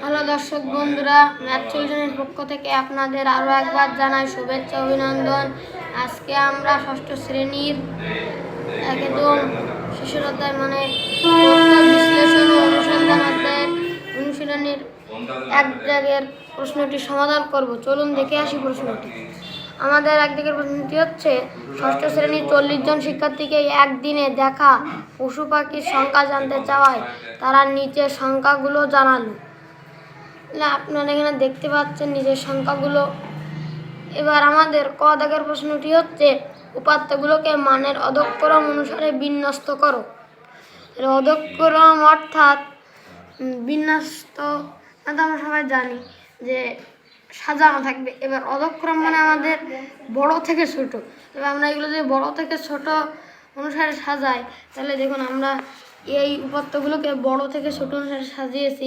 Hello দর্শক বন্ধুরা, math চিলড্রেনের পক্ষ থেকে আপনাদের আরও একবার জানাই শুভেচ্ছা, অভিনন্দন। আজকে আমরা ষষ্ঠ শ্রেণির একদম শিশুর অধ্যায় মানে বিশ্লেষণ অনুসন্ধান অধ্যায়ের অনুশীলনের এক জায়গার প্রশ্নটি সমাধান করব। চলুন দেখে আসি প্রশ্নটি। আমাদের একদিকের প্রশ্নটি হচ্ছে ষষ্ঠ শ্রেণির চল্লিশ জন শিক্ষার্থীকে একদিনে দেখা পশু পাখির সংখ্যা জানতে চাওয়ায় তারা নিচের সংখ্যাগুলো জানালো। আপনারা এখানে দেখতে পাচ্ছেন নিজের সংখ্যাগুলো। এবার আমাদের ক দাগের প্রশ্নটি হচ্ছে, উপাত্তগুলোকে মানের অধক্রম অনুসারে বিন্যস্ত করো। অধক্রম অর্থাৎ বিন্যস্ত এটা আমরা সবাই জানি যে সাজানো থাকবে। এবার অধক্রম মানে আমাদের বড় থেকে ছোট। এবার আমরা এগুলো যদি বড় থেকে ছোট অনুসারে সাজাই, তাহলে দেখুন আমরা এই উপাত্তগুলোকে বড় থেকে ছোট অনুসারে সাজিয়েছি।